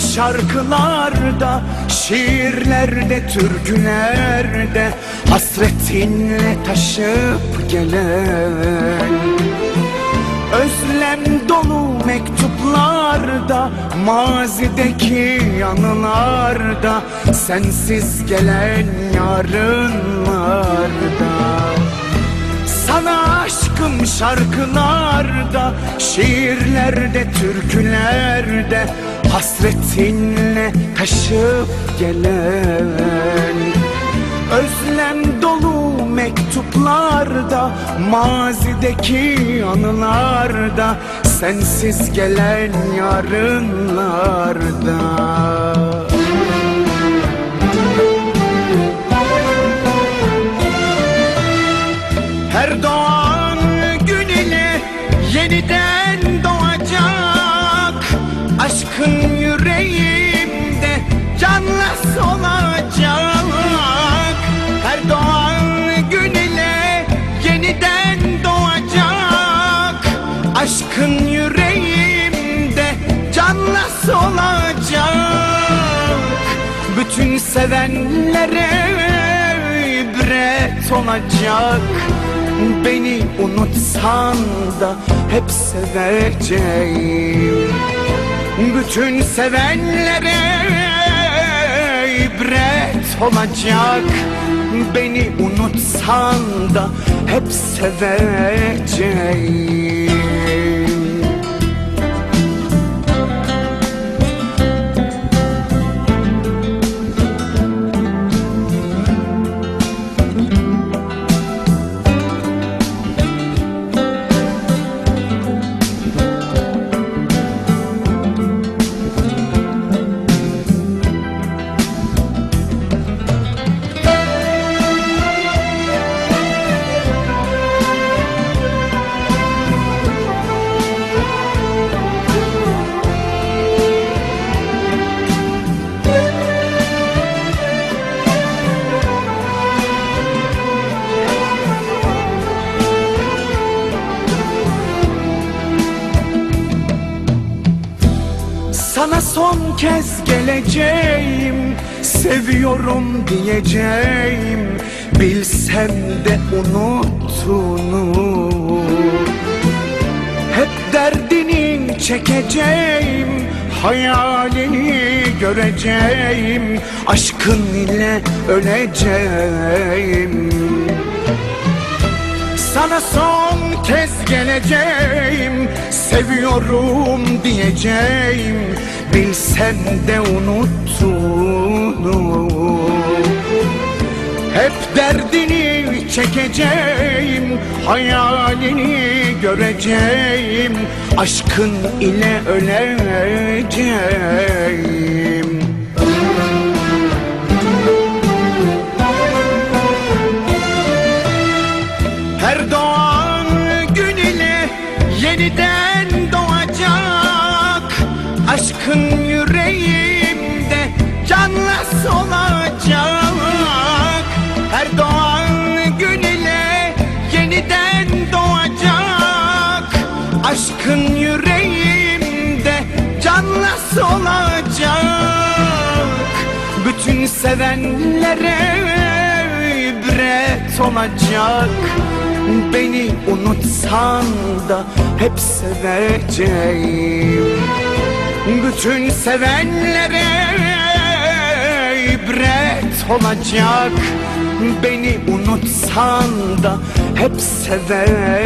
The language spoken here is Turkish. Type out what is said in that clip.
şarkılarda Şiirlerde, türkülerde Hasretinle taşıp gelen. Özlem dolu mektuplarda Mazideki yanılarda Sensiz gelen yarınlarda. Sana aşkım şarkılarda, şiirlerde, türkülerde Hasretinle taşıp gelen Özlem dolu mektuplarda, mazideki anılarda Sensiz gelen yarınlarda canla solacak Bütün sevenlere ibret olacak. Beni unutsan da hep seveceğim. Bütün sevenlere ibret olacak. Beni unutsan da hep seveceğim Sana son kez geleceğim Seviyorum diyeceğim. Bilsem de unuttuğunu Hep derdini çekeceğim Hayalini göreceğim. Aşkın ile öleceğim sana son kez geleceğim Seviyorum diyeceğim. Bilsem de unuttuğunu Hep derdini çekeceğim Hayalini göreceğim. Aşkın ile öleceğim Aşkın yüreğimde canla solacak. Her doğan gün ile yeniden doğacak. Aşkın yüreğimde canla solacak. Bütün sevenlere ibret olacak. Beni unutsan da hep seveceğim Bütün sevenlere ibret olacak. Beni unutsan da hep seveceğim